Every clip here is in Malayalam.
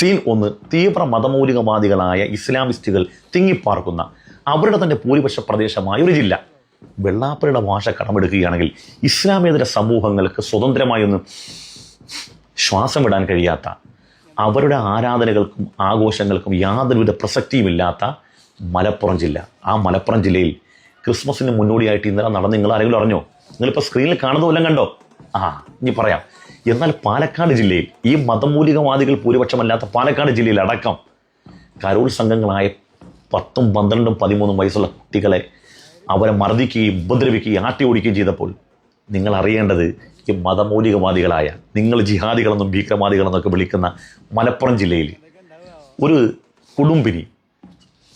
സീൻ ഒന്ന് തീവ്ര മതമൗലികവാദികളായ ഇസ്ലാമിസ്റ്റുകൾ തിങ്ങിപ്പാർക്കുന്ന അവരുടെ തന്നെ ഭൂരിപക്ഷ പ്രദേശമായ ഒരു ജില്ല. വെള്ളാപ്പരുടെ ഭാഷ കടമെടുക്കുകയാണെങ്കിൽ ഇസ്ലാമേതര സമൂഹങ്ങൾക്ക് സ്വതന്ത്രമായൊന്ന് ശ്വാസം വിടാൻ കഴിയാത്ത അവരുടെ ആരാധനകൾക്കും ആഘോഷങ്ങൾക്കും യാതൊരുവിധ പ്രസക്തിയുമില്ലാത്ത മലപ്പുറം ജില്ല. ആ മലപ്പുറം ജില്ലയിൽ ക്രിസ്മസിന് മുന്നോടിയായിട്ട് ഇന്നലെ നടന്ന് നിങ്ങൾ ആരെങ്കിലും അറിഞ്ഞോ നിങ്ങളിപ്പോൾ സ്ക്രീനിൽ കാണുന്ന വല്ലതും കണ്ടോ? ആ ഇനി പറയാം. എന്നാൽ പാലക്കാട് ജില്ലയിൽ ഈ മതമൂലികവാദികൾ ഭൂരിപക്ഷമല്ലാത്ത പാലക്കാട് ജില്ലയിൽ അടക്കം കരോൾ സംഘങ്ങളായ പത്തും പന്ത്രണ്ടും പതിമൂന്നും വയസ്സുള്ള കുട്ടികളെ അവരെ മർദ്ദിക്കുകയും ഉപദ്രവിക്കുകയും ആട്ടി ഓടിക്കുകയും ചെയ്തപ്പോൾ നിങ്ങൾ അറിയേണ്ടത് ഈ മതമൗലികവാദികളായ നിങ്ങൾ ജിഹാദികളെന്നും ഭീകരവാദികളെന്നൊക്കെ വിളിക്കുന്ന മലപ്പുറം ജില്ലയിൽ ഒരു കുടുംബിനി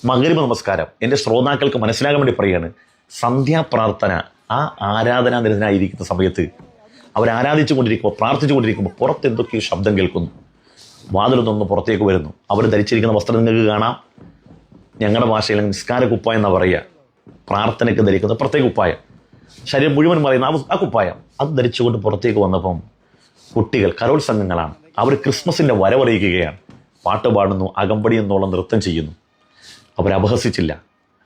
മകരിമ നമസ്കാരം എന്റെ ശ്രോതാക്കൾക്ക് മനസ്സിലാകാൻ വേണ്ടി പറയുകയാണ് സന്ധ്യാപ്രാർത്ഥന ആ ആരാധനാ നിരതനായിരിക്കുന്ന സമയത്ത് അവരാരാധിച്ചു കൊണ്ടിരിക്കുമ്പോൾ പ്രാർത്ഥിച്ചു കൊണ്ടിരിക്കുമ്പോൾ പുറത്ത് എന്തൊക്കെയോ ശബ്ദം കേൾക്കുന്നു. വാതിലൊന്നൊന്ന് പുറത്തേക്ക് വരുന്നു. അവർ ധരിച്ചിരിക്കുന്ന വസ്ത്രം നിങ്ങൾക്ക് കാണാം. ഞങ്ങളുടെ ഭാഷയിൽ നിസ്കാര കുപ്പായം എന്നാ പറയുക. പ്രാർത്ഥനയ്ക്ക് ധരിക്കുന്ന പ്രത്യേക കുപ്പായം. ശരീരം മുഴുവൻ പറയുന്ന ആ കുപ്പായം. അത് ധരിച്ചുകൊണ്ട് പുറത്തേക്ക് വന്നപ്പം കുട്ടികൾ കരോൾ സംഘങ്ങളാണ്. അവർ ക്രിസ്മസിന്റെ വരവറിയിക്കുകയാണ്. പാട്ട് പാടുന്നു അകമ്പടി എന്നോളം നൃത്തം ചെയ്യുന്നു. അവരപഹസിച്ചില്ല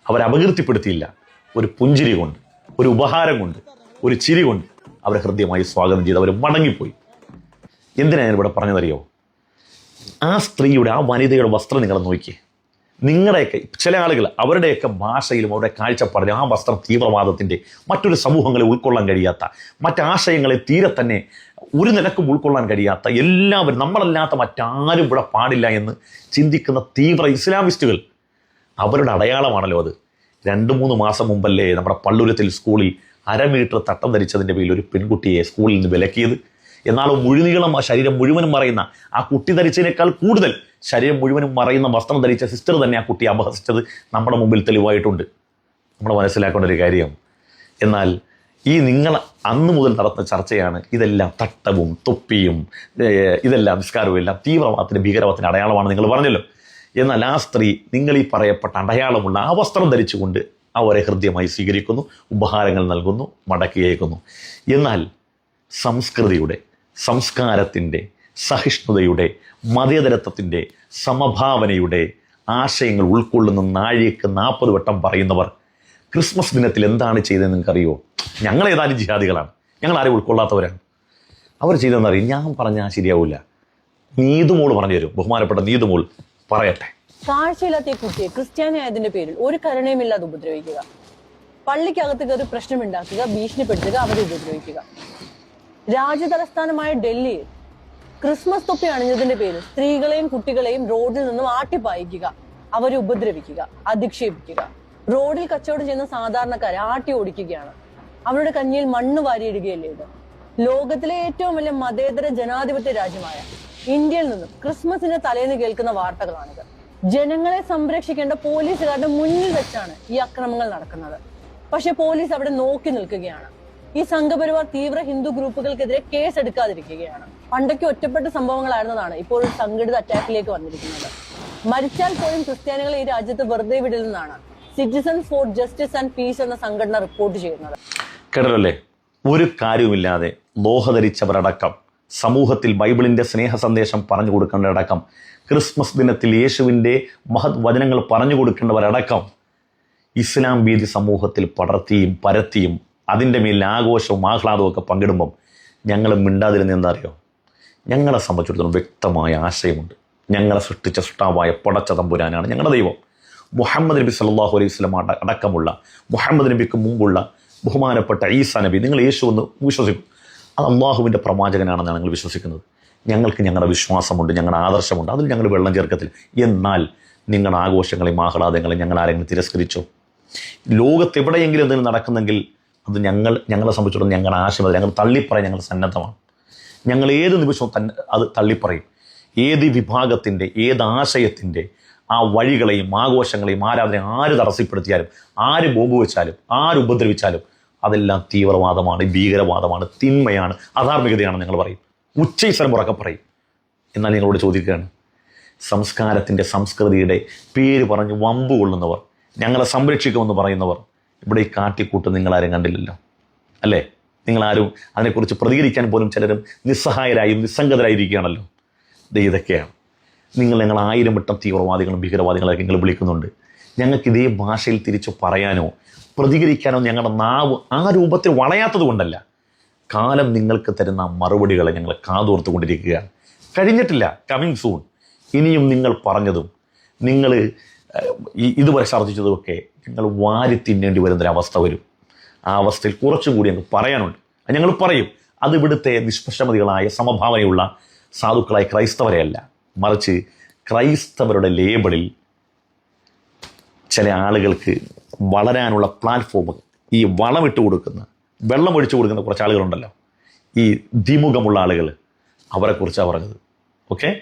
അവരപകീർത്തിപ്പെടുത്തിയില്ല ഒരു പുഞ്ചിരി കൊണ്ട് ഒരു ഉപഹാരം കൊണ്ട് ഒരു ചിരി കൊണ്ട് അവരെ ഹൃദ്യമായി സ്വാഗതം ചെയ്ത് അവർ മടങ്ങിപ്പോയി എന്തിനാണ് ഞാൻ ഇവിടെ പറഞ്ഞതറിയോ ആ സ്ത്രീയുടെ ആ വനിതയുടെ വസ്ത്രം നിങ്ങൾ നോക്കിയേ. നിങ്ങളുടെയൊക്കെ ചില ആളുകൾ അവരുടെയൊക്കെ ഭാഷയിലും അവരുടെ കാഴ്ചപ്പാടിലും ആ വസ്ത്രം തീവ്രവാദത്തിന്റെ മറ്റൊരു സമൂഹങ്ങളെ ഉൾക്കൊള്ളാൻ കഴിയാത്ത മറ്റാശയങ്ങളെ തീരെ തന്നെ ഒരു നിലക്കും ഉൾക്കൊള്ളാൻ കഴിയാത്ത എല്ലാവരും നമ്മളല്ലാത്ത മറ്റാരും ഇവിടെ പാടില്ല എന്ന് ചിന്തിക്കുന്ന തീവ്ര ഇസ്ലാമിസ്റ്റുകൾ. അവരുടെ അടയാളമാണല്ലോ അത്. രണ്ട് മൂന്ന് മാസം മുമ്പല്ലേ നമ്മുടെ പള്ളുരത്തിൽ സ്കൂളിൽ അര മീറ്റർ തട്ടം ധരിച്ചതിന്റെ പേരിൽ ഒരു പെൺകുട്ടിയെ സ്കൂളിൽ നിന്ന് വിലക്കിയത്. എന്നാൽ മുഴുനീളം ശരീരം മുഴുവനും മറയുന്ന ആ കുട്ടി ധരിച്ചതിനേക്കാൾ കൂടുതൽ ശരീരം മുഴുവനും മറയുന്ന വസ്ത്രം ധരിച്ച സിസ്റ്റർ തന്നെ ആ കുട്ടി അപഹസിച്ചത് നമ്മുടെ മുമ്പിൽ തെളിവായിട്ടുണ്ട്. നമ്മൾ മനസ്സിലാക്കേണ്ട ഒരു കാര്യം എന്നാൽ ഈ നിങ്ങൾ അന്ന് മുതൽ നടത്തുന്ന ചർച്ചയാണ് ഇതെല്ലാം തട്ടവും തൊപ്പിയും ഇതെല്ലാം നിസ്കാരവും എല്ലാം തീവ്രവാദത്തിന് ഭീകരവാദത്തിന് അടയാളമാണ് നിങ്ങൾ പറഞ്ഞല്ലോ. എന്നാൽ ആ സ്ത്രീ നിങ്ങൾ ഈ പറയപ്പെട്ട അടയാളമുള്ള ആ വസ്ത്രം ധരിച്ചുകൊണ്ട് അവരെ ഹൃദ്യമായി സ്വീകരിക്കുന്നു ഉപഹാരങ്ങൾ നൽകുന്നു മടക്കി അയക്കുന്നു. എന്നാൽ സംസ്കൃതിയുടെ സംസ്കാരത്തിന്റെ സഹിഷ്ണുതയുടെ മതേതരത്വത്തിന്റെ സമഭാവനയുടെ ആശയങ്ങൾ ഉൾക്കൊള്ളുന്ന നാഴിക്ക് നാൽപ്പത് വട്ടം പറയുന്നവർ ക്രിസ്മസ് ദിനത്തിൽ എന്താണ് ചെയ്തതെന്ന് നിങ്ങൾക്കറിയോ? ഞങ്ങൾ ഏതാനും ജിഹാദികളാണ്. ഞങ്ങൾ ആരും ഉൾക്കൊള്ളാത്തവരാണ്. അവർ ചെയ്തതെന്നറിയും ഞാൻ പറഞ്ഞാൽ ശരിയാവില്ല. നീതുമോൾ പറഞ്ഞു തരും. ബഹുമാനപ്പെട്ട നീതുമോൾ പറയട്ടെ. കാഴ്ചയില്ലാത്ത കുട്ടിയെ ക്രിസ്ത്യാനി ആയതിന്റെ പേരിൽ ഒരു കരുണയുമില്ലാതെ ഉപദ്രവിക്കുക. പള്ളിക്കകത്ത് കയറി പ്രശ്നമുണ്ടാക്കുക ഭീഷണിപ്പെടുത്തുക അവരെ ഉപദ്രവിക്കുക. രാജ്യതലസ്ഥാനമായ ഡൽഹിയിൽ ക്രിസ്മസ് തൊപ്പി അണിഞ്ഞതിന്റെ പേരിൽ സ്ത്രീകളെയും കുട്ടികളെയും റോഡിൽ നിന്നും ആട്ടിപ്പായിക്കുക അവരെ ഉപദ്രവിക്കുക അധിക്ഷേപിക്കുക. റോഡിൽ കച്ചവടം ചെയ്യുന്ന സാധാരണക്കാരെ ആട്ടി ഓടിക്കുകയാണ്. അവരുടെ കഞ്ഞിയിൽ മണ്ണ് വാരിയിടുകയല്ലേ ഇത്? ലോകത്തിലെ ഏറ്റവും വലിയ മതേതര ജനാധിപത്യ രാജ്യമായ ഇന്ത്യയിൽ നിന്നും ക്രിസ്മസിന്റെ തലേന്ന് കേൾക്കുന്ന വാർത്തകളാണിത്. ജനങ്ങളെ സംരക്ഷിക്കേണ്ട പോലീസുകാരുടെ മുന്നിൽ വെച്ചാണ് ഈ അക്രമങ്ങൾ നടക്കുന്നത്. പക്ഷെ പോലീസ് അവിടെ നോക്കി നിൽക്കുകയാണ്. ഈ സംഘപരിവാർ തീവ്ര ഹിന്ദു ഗ്രൂപ്പുകൾക്കെതിരെ കേസ് എടുക്കാതിരിക്കുകയാണ് പണ്ടൊക്കെ ഒറ്റപ്പെട്ട സംഭവങ്ങളായിരുന്നതാണ് ഇപ്പോൾ സംഘടിത അറ്റാക്കിലേക്ക് വന്നിരിക്കുന്നത്. മരിച്ചാൽ പോലും ക്രിസ്ത്യാനികളെ ഈ രാജ്യത്ത് വെറുതെ വിടില്ലെന്നാണ് citizens for justice and peace എന്ന സംഘടന റിപ്പോർട്ട് ചെയ്യുന്നത്. കേട്ടല്ലേ ഒരു കാര്യവുമില്ലാതെ ലോഹധരിച്ചവരടക്കം സമൂഹത്തിൽ ബൈബിളിന്റെ സ്നേഹ സന്ദേശം പറഞ്ഞു കൊടുക്കേണ്ടവരടക്കം ക്രിസ്മസ് ദിനത്തിൽ യേശുവിന്റെ മഹത് വചനങ്ങൾ പറഞ്ഞു കൊടുക്കേണ്ടവരടക്കം ഇസ്ലാം ഭീതി സമൂഹത്തിൽ പടർത്തിയും പരത്തിയും അതിന്റെ മേലിൽ ആഘോഷവും ആഹ്ലാദവും ഒക്കെ പങ്കിടുമ്പം ഞങ്ങൾ മിണ്ടാതിരുന്ന എന്താറിയോ ഞങ്ങളെ സംബന്ധിച്ചിടത്തോളം വ്യക്തമായ ആശയമുണ്ട്. ഞങ്ങളെ സൃഷ്ടിച്ച സൃഷ്ടാവായ പടച്ച തമ്പുരാനാണ് ഞങ്ങളുടെ ദൈവം. മുഹമ്മദ് നബി സല്ലാഹു അലൈഹി സ്വലം അട- അടക്കമുള്ള മുഹമ്മദ് നബിക്ക് മുമ്പുള്ള ബഹുമാനപ്പെട്ട ഈസാ നബി നിങ്ങൾ യേശു എന്ന് വിശ്വസിക്കും. അത് അള്ളാഹുവിന്റെ പ്രവാചകനാണെന്നാണ് ഞങ്ങൾ വിശ്വസിക്കുന്നത്. ഞങ്ങൾക്ക് ഞങ്ങളുടെ വിശ്വാസമുണ്ട് ഞങ്ങളുടെ ആദർശമുണ്ട്. അതിൽ ഞങ്ങൾ വെള്ളം ചേർക്കത്തില്ല എന്നാൽ നിങ്ങളുടെ ആഘോഷങ്ങളെയും ആഹ്ലാദങ്ങളെയും ഞങ്ങൾ ആരെങ്കിലും തിരസ്കരിച്ചോ? ലോകത്ത് എവിടെയെങ്കിലും എന്തെങ്കിലും നടക്കുന്നെങ്കിൽ അത് ഞങ്ങൾ ഞങ്ങളെ സംബന്ധിച്ചിടത്തോളം ഞങ്ങളുടെ ആശയം ഞങ്ങൾ തള്ളിപ്പറയാൻ ഞങ്ങൾ സന്നദ്ധമാണ്. ഞങ്ങൾ ഏത് നിമിഷവും തന്നെ അത് തള്ളിപ്പറയും. ഏത് വിഭാഗത്തിന്റെ ഏത് ആശയത്തിന്റെ ആ വഴികളെയും ആഘോഷങ്ങളെയും ആരാധനയും ആര് തടസ്സപ്പെടുത്തിയാലും ആര് ബോംബ് വെച്ചാലും ആര് ഉപദ്രവിച്ചാലും അതെല്ലാം തീവ്രവാദമാണ് ഭീകരവാദമാണ് തിന്മയാണ് അധാർമികതയാണ് നിങ്ങൾ പറയും. ഉച്ചൈസ്വരം ഉറക്കെ പറയും. എന്നാൽ നിങ്ങളോട് ചോദിക്കുകയാണ് സംസ്കാരത്തിന്റെ സംസ്കൃതിയുടെ പേര് പറഞ്ഞ് വമ്പ് കൊള്ളുന്നവർ ഞങ്ങളെ സംരക്ഷിക്കുമെന്ന് പറയുന്നവർ ഇവിടെ ഈ കാട്ടിക്കൂട്ട് നിങ്ങളാരും കണ്ടില്ലല്ലോ. അല്ലേ? നിങ്ങളാരും അതിനെക്കുറിച്ച് പ്രതികരിക്കാൻ പോലും ചിലരും നിസ്സഹായരായും നിസ്സംഗതരായിരിക്കുകയാണല്ലോ. ഇത് ഇതൊക്കെയാണ്. നിങ്ങൾ ഞങ്ങൾ ആയിരം വട്ടം തീവ്രവാദികളും ഭീകരവാദികളൊക്കെ നിങ്ങൾ വിളിക്കുന്നുണ്ട്. ഞങ്ങൾക്ക് ഇതേ ഭാഷയിൽ തിരിച്ചു പറയാനോ പ്രതികരിക്കാനോ ഞങ്ങളുടെ നാവ് ആ രൂപത്തിൽ വളയാത്തത് കൊണ്ടല്ല. കാലം നിങ്ങൾക്ക് തരുന്ന മറുപടികളെ ഞങ്ങൾ കാതോർത്തുകൊണ്ടിരിക്കുകയാണ്. കഴിഞ്ഞിട്ടില്ല കമ്മിങ് സൂൺ ഇനിയും നിങ്ങൾ പറഞ്ഞതും നിങ്ങൾ ഇതുവരെ ഛർദ്ദിച്ചതുമൊക്കെ ഞങ്ങൾ വാരി തിന്നേണ്ടി വരുന്നൊരവസ്ഥ വരും. ആ അവസ്ഥയിൽ കുറച്ചും കൂടി ഞങ്ങൾ പറയാനുണ്ട്. ഞങ്ങൾ പറയും. അത് ഇവിടുത്തെ നിഷ്പക്ഷമതികളായ സമഭാവനയുള്ള സാധുക്കളായ ക്രൈസ്തവരെയല്ല മറിച്ച് ക്രൈസ്തവരുടെ ലേബിളിൽ ചില ആളുകൾക്ക് വളരാനുള്ള പ്ലാറ്റ്ഫോം ഈ വളമിട്ട് കൊടുക്കുന്ന വെള്ളം ഒഴിച്ചു കൊടുക്കുന്ന കുറച്ച് ആളുകളുണ്ടല്ലോ. ഈ ദ്വിമുഖമുള്ള ആളുകൾ അവരെക്കുറിച്ചാണ് പറഞ്ഞത്. ഓക്കെ